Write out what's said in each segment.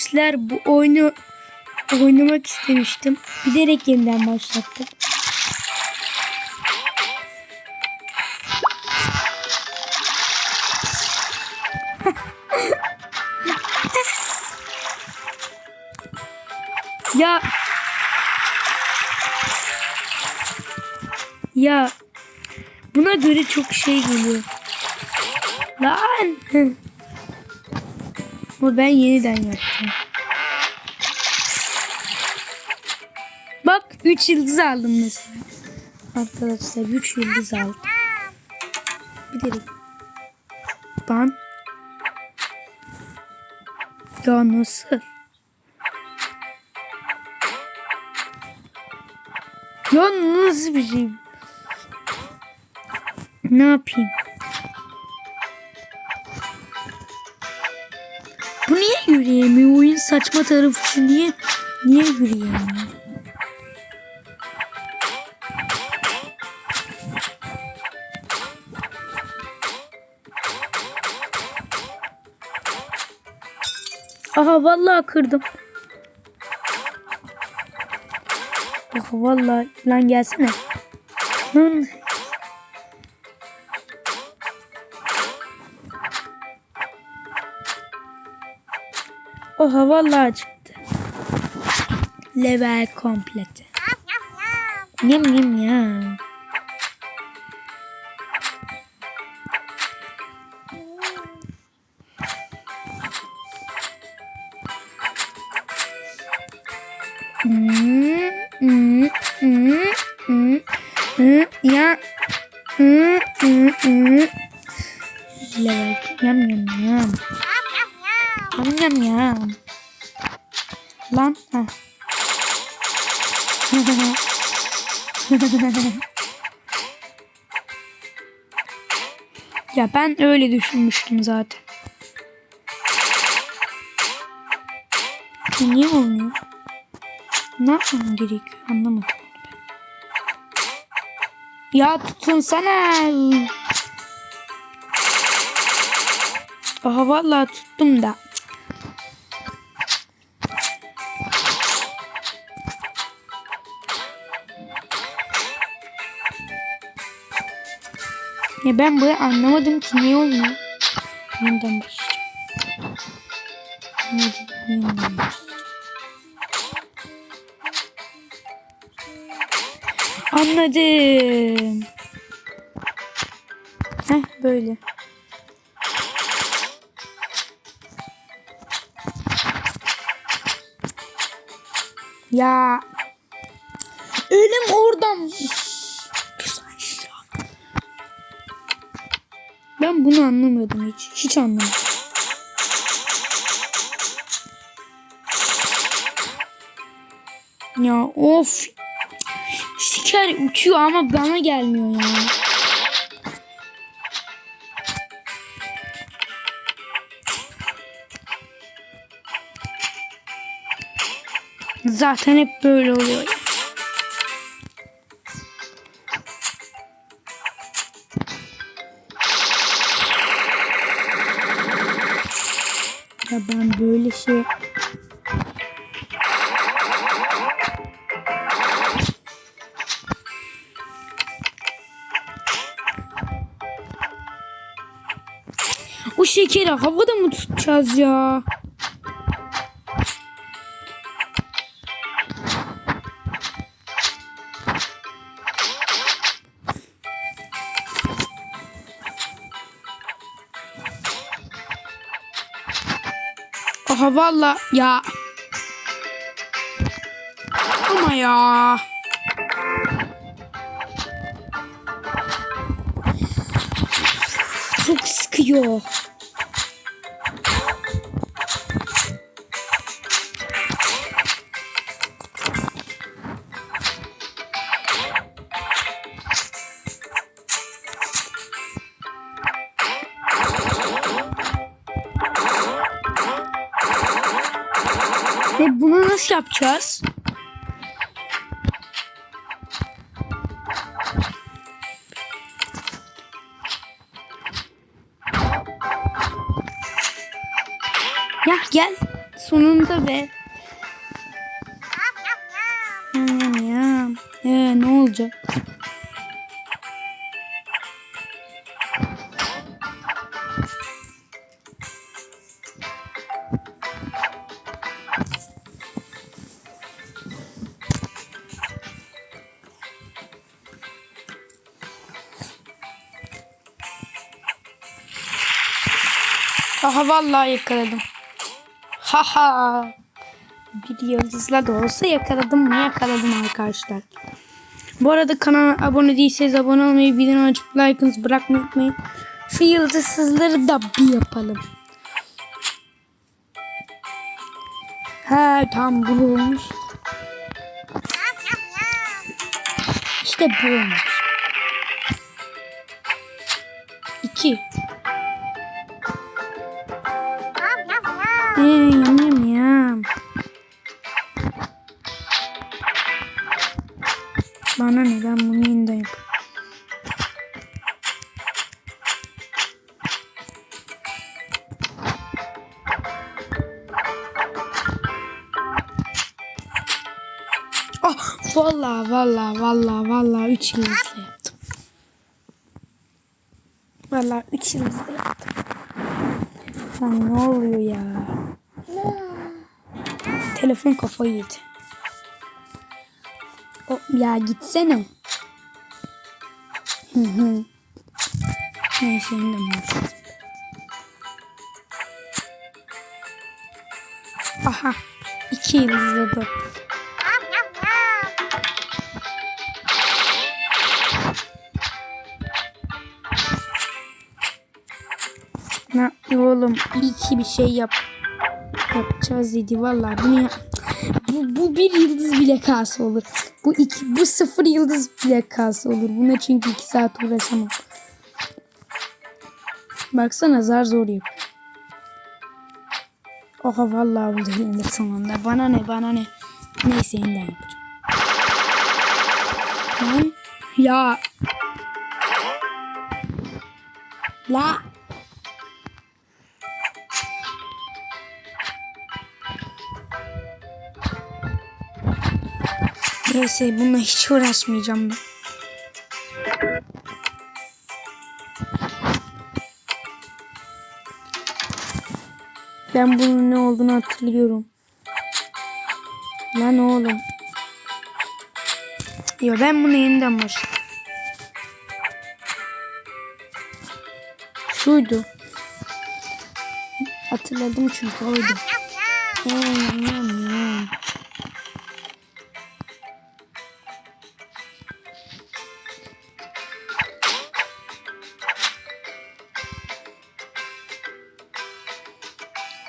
Sizler bu oyunu oynamak istemiştim. Bilerek yeniden başlattım. ya ya buna göre çok şey geliyor. Lan. Ama ben yeniden yapacağım. Bak 3 yıldız aldım mesela. Arkadaşlar 3 yıldız aldım. Bir de ban. Ya nasıl? Ya nasıl bir şey? Ne yapayım? Niye yürüyemiyor? Oyun saçma tarafı şu niye niye yürüyemiyor? Aha vallahi kırdım. Aha vallahi lan gelsene. Lan. Oha vallahi çıktı. Level kompleti. Yum yum yum. Ben öyle düşünmüştüm zaten. Niye olmuyor? Ne yapmam gerekiyor anlamadım. Ya tutunsana. Aha vallahi tuttum da. Ya ben bunu anlamadım ki niye olmuyor. Yeniden başlayacağım. Yeniden. Anladım. Heh böyle. Ya. Elim oradan. Ben bunu anlamadım hiç. Hiç anlamadım. Ya of. Şeker uçuyor ama bana gelmiyor ya. Zaten hep böyle oluyor. Böyle şey O şekeri havada mı tutacağız ya? Valla ya. Ama ya. Çok sıkıyor. Yapacağız? Ya gel. sonunda be. Aha vallahi yakaladım. Haha. Bir yıldızla da olsa yakaladım mı yakaladım arkadaşlar. Bu arada kanala abone değilseniz abone olmayı, bildirim açıp like'ınızı bırakmayı unutmayın. Şu yıldızsızları da bir yapalım. Ha tam bu olmuş. İşte bu. Ee, yam yam yam. Bana ne ben bunu yeniden yap. Oh vallahi vallahi vallahi vallahi 3 yıldızla yaptım. Vallahi 3 yıldızla yaptım. Lan ne oluyor ya? Telefon kafayı yedi. O, ya gitsene. Hı hı. Neyse başlayalım. Aha. iki yıldızladı. Ne oğlum iyi ki bir şey yap. Yapacağız dedi vallahi bunu bu, bu bir yıldız bile kalsa olur. Bu iki bu sıfır yıldız bile kalsa olur. Buna çünkü iki saat uğraşamam. Baksana zar zor yap. Oha vallahi bu yenir sonunda. Bana ne bana ne. Neyse yeniden yapacağım. Ya. La. Neyse bununla hiç uğraşmayacağım ben. Ben bunun ne olduğunu hatırlıyorum. Lan oğlum. Yo ben bunu yeniden başladım. Şuydu. Hatırladım çünkü oydu. Ee,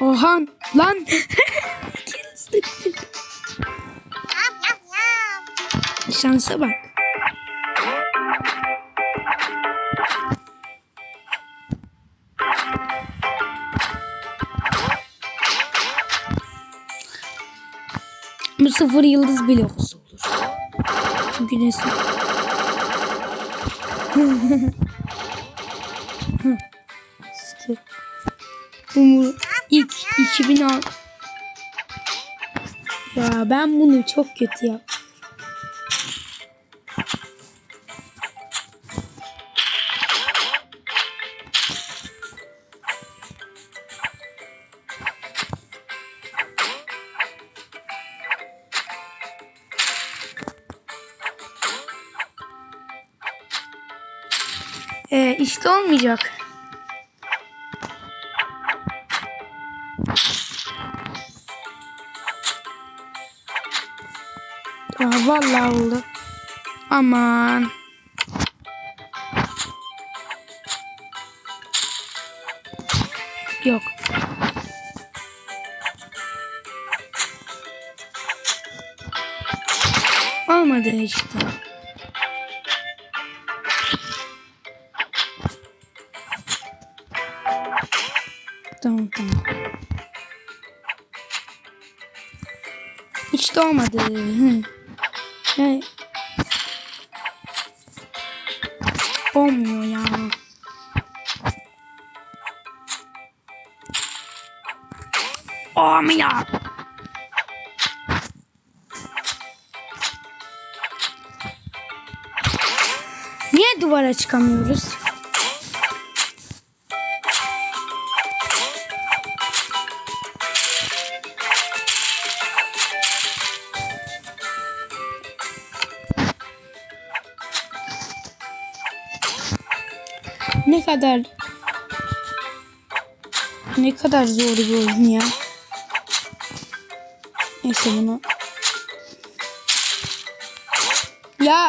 Oha lan. Şansa bak. Bu sıfır yıldız bile olsa olur. Çünkü nesi? Sıkı. Umur 2006 Ya ben bunu çok kötü yap. Ee, işte olmayacak. Vallahi oldu. Aman. Yok. Olmadı işte. Tamam tamam. İşte olmadı. Hey. Olmuyor ya. Ya. Niye duvara çıkamıyoruz? Kadar ne kadar zor bir oyun ya. Neyse bunu. Ya.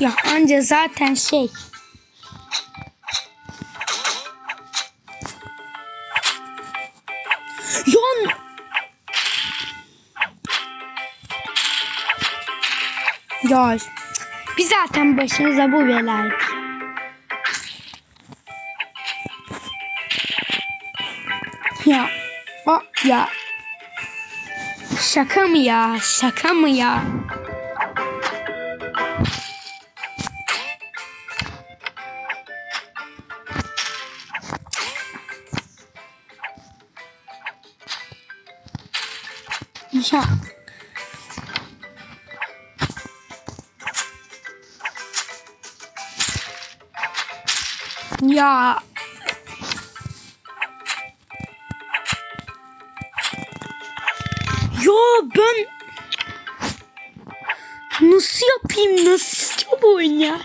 Ya anca zaten şey. Yon. Biz zaten başımıza bu belaydı. Ya. O ya. Şaka mı ya? Şaka mı ya? Ya. Ya Ya ben nasıl yapayım? Nasıl bu oyun ya?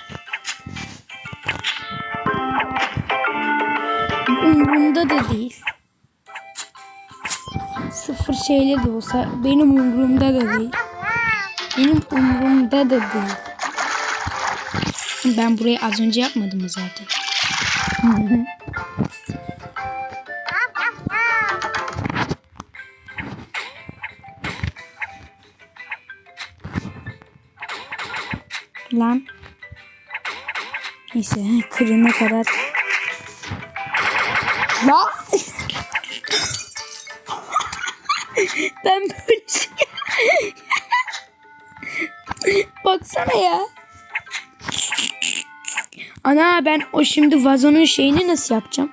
Umurumda da değil. Sıfır şeyle de olsa benim umurumda da değil. Benim umurumda da değil. Ben burayı az önce yapmadım zaten? Lan. Neyse kırına kadar. La. ben böyle şey... Baksana ya. Ana ben o şimdi vazonun şeyini nasıl yapacağım?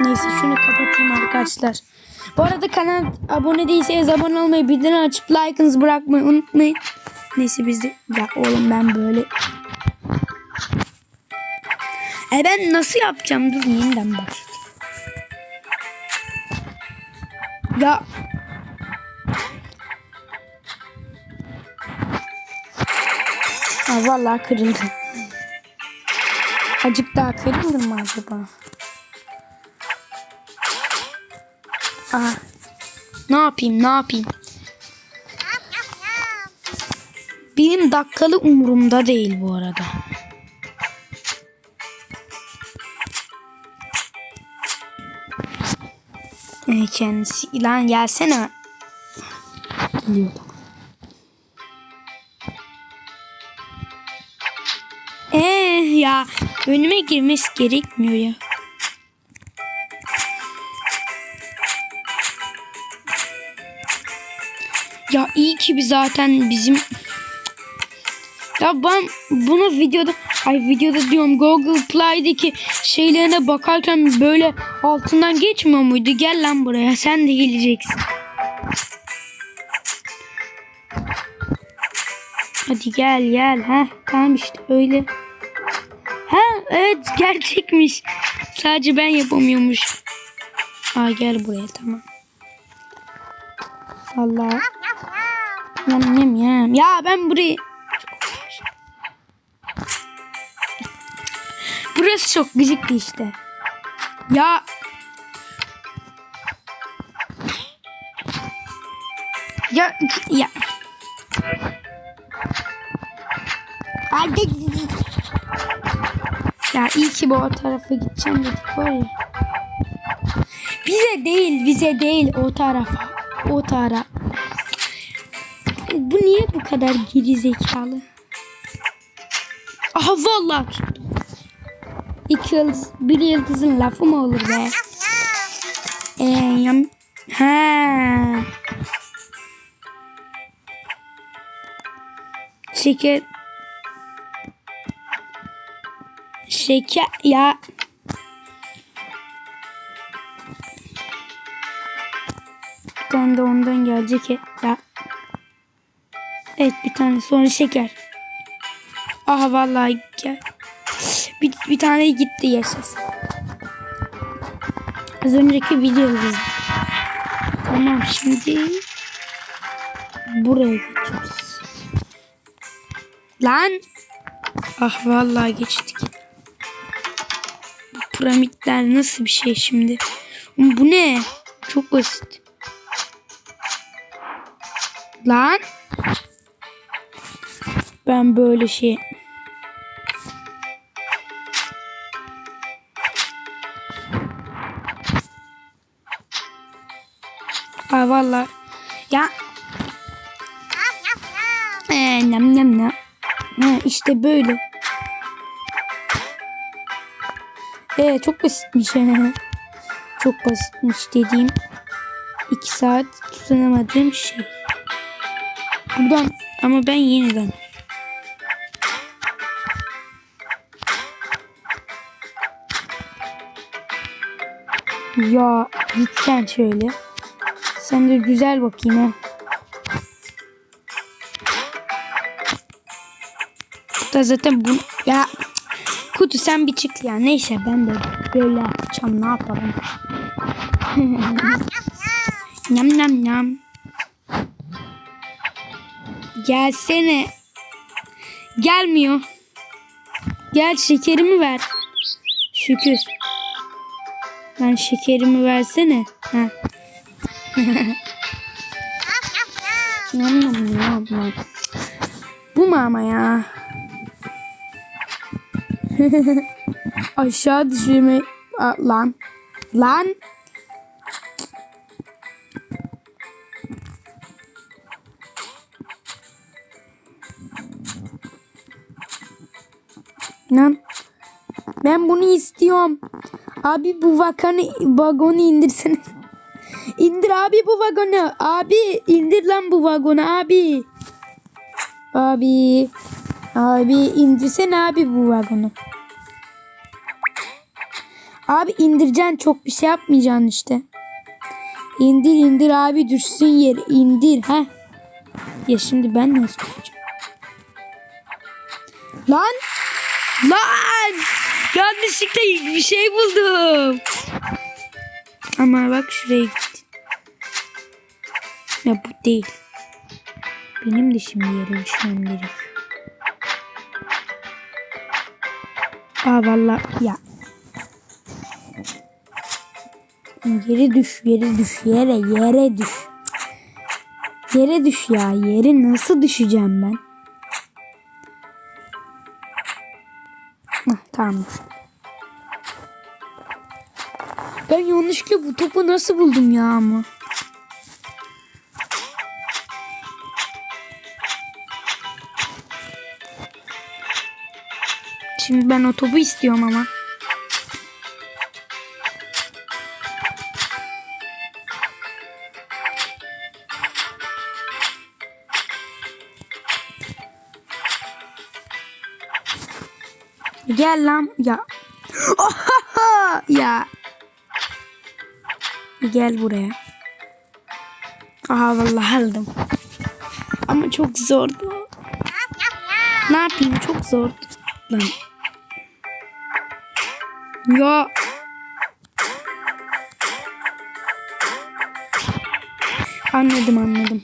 Neyse şunu kapatayım arkadaşlar. Bu arada kanal abone değilseniz abone olmayı, bildirim açıp like'ınızı bırakmayı unutmayın. Neyse biz de... Ya oğlum ben böyle... E ben nasıl yapacağım? Dur yeniden başlayayım. Ya... Ha, vallahi kırıldı. Acık daha kırılır mı acaba? Aa, ne yapayım ne yapayım? Benim dakikalı umurumda değil bu arada. Ee, kendisi lan gelsene. Geliyor. Ya önüme girmesi gerekmiyor ya. Ya iyi ki bir zaten bizim ya ben bunu videoda ay videoda diyorum Google Play'deki şeylerine bakarken böyle altından geçmiyor muydu? Gel lan buraya sen de geleceksin. Hadi gel gel ha tamam işte öyle. Evet gerçekmiş. Sadece ben yapamıyormuş. Aa gel buraya tamam. Allah. Yem yem yem. Ya ben burayı... Burası çok gıcıktı işte. Ya... Ya... Ya... Hadi. Ya iyi ki bu tarafa gideceğim dedik var ya. Bize değil, bize değil o tarafa. O tara. Bu niye bu kadar geri zekalı? Aha vallahi tuttum. İki yıldız, bir yıldızın lafı mı olur be? Ee, yam... Ha. Şeker. Şeker ya. Bir tane de ondan gelecek ya. Evet bir tane sonra şeker. Aha vallahi gel. Bir, bir tane gitti yaşasın. Az önceki videomuzda. Tamam şimdi buraya geçiyoruz. Lan. Ah vallahi geçtik. Piramitler nasıl bir şey şimdi? Bu ne? Çok basit. Lan. Ben böyle şey Aa valla. Ya. Ee, nem nem nem. Ha, işte böyle. Ee, çok basitmiş. çok basitmiş dediğim. iki saat tutanamadığım şey. Buradan ama ben yeniden. Ya gitsen şöyle. Sen de güzel bakayım. Bu da zaten bu ya kutu sen bir çık ya. Neyse ben de böyle yapacağım. Ne yapalım? Nam nam nam. Gelsene. Gelmiyor. Gel şekerimi ver. Şükür. Ben şekerimi versene. Ha. Nam nam nam nam. Bu mu ama ya? Aşağı düşürme lan. Lan. Lan. Ben bunu istiyorum. Abi bu vakanı vagonu indirsene. İndir abi bu vagonu. Abi indir lan bu vagonu abi. Abi. Abi indirsene abi bu vagonu. Abi indireceksin çok bir şey yapmayacaksın işte. İndir indir abi düşsün yere indir ha. Ya şimdi ben nasıl düşeceğim? Lan! Lan! Yanlışlıkla bir şey buldum. Ama bak şuraya gitti. Ya bu değil. Benim de şimdi yere düşmem gerek. Aa vallahi ya. Yere düş, yere düş, yere, yere düş. Yere düş ya, yere nasıl düşeceğim ben? Heh, tamam. Ben yanlışlıkla bu topu nasıl buldum ya ama? Şimdi ben o topu istiyorum ama. Gel lan ya. Ohaha! ya. Gel buraya. Aha vallahi aldım. Ama çok zordu. Ne yapayım çok zordu. Lan. Ya. Anladım anladım.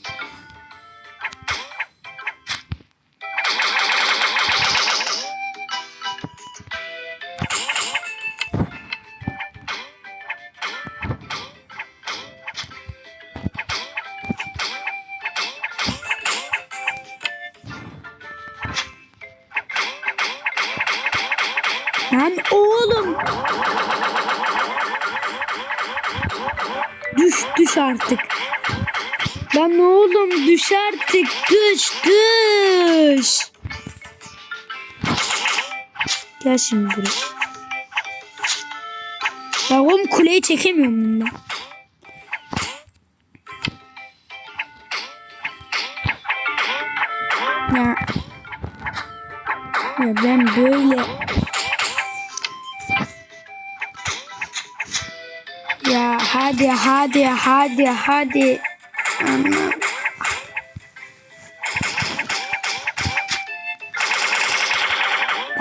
Lan oğlum. Düş düş artık. Lan oğlum düş artık. Düş düş. Gel şimdi buraya. Ya oğlum kuleyi çekemiyorum bundan. Ya. Ya ben böyle Hadi hadi hadi hadi. Anam.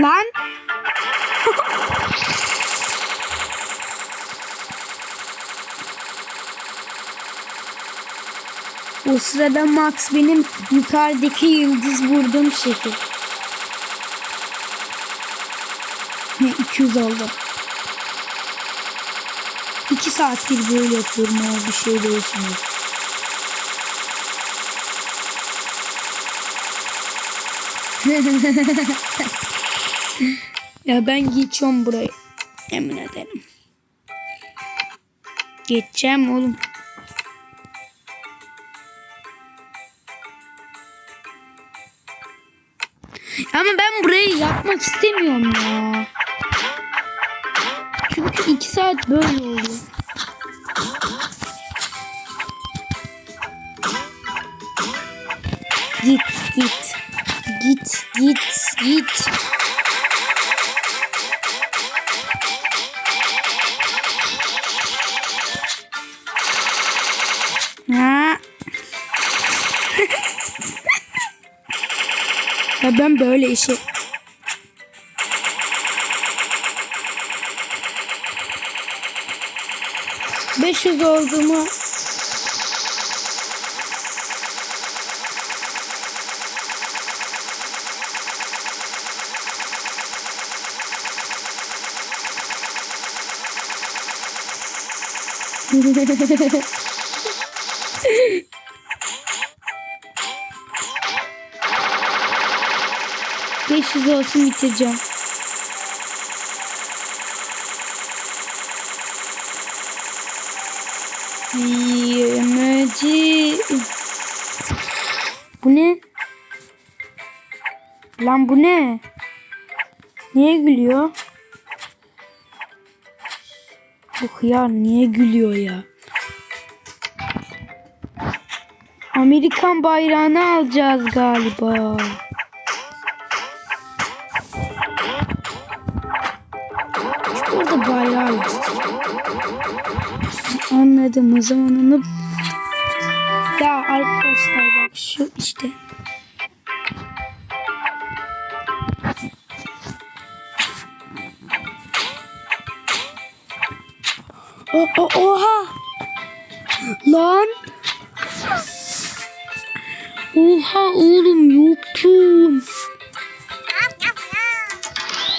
Lan. o sırada Max benim yukarıdaki yıldız vurduğum şekil. Ne 200 oldu. 2 saattir böyle yapıyorum ama bir şey değişmiyor. ya ben geçiyorum burayı. Emin ederim. Geçeceğim oğlum. Ama ben burayı yapmak istemiyorum ya. Saat böyle oluyor. Git git. Git git git. Ha. ben böyle işi 500 olduğumu Beş yüz olsun bitireceğim. Lan bu ne? Niye gülüyor? Bu hıyar niye gülüyor ya? Amerikan bayrağını alacağız galiba. Orada bayrağı yok. Anladım o zaman onu ya arkadaşlar bak şu işte o, o, oha. Lan. Oha oğlum yokum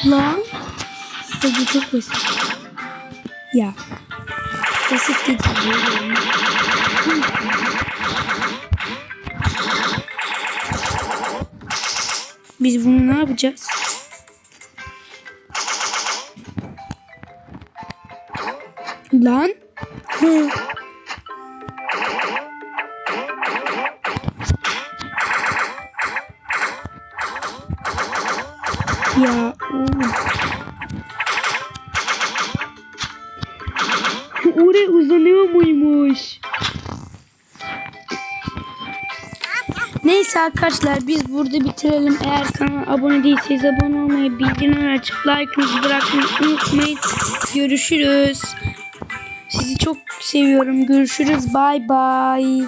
lan. Bu çok basit. Ya. Basit değil. Biz bunu ne yapacağız? Lan. Ya. Oraya uzanıyor muymuş? Neyse arkadaşlar biz burada bitirelim. Eğer kanala abone değilseniz abone olmayı, bildirimleri açıp like'ınızı bırakmayı unutmayın. Görüşürüz. Seviyorum. Görüşürüz. Bay bay.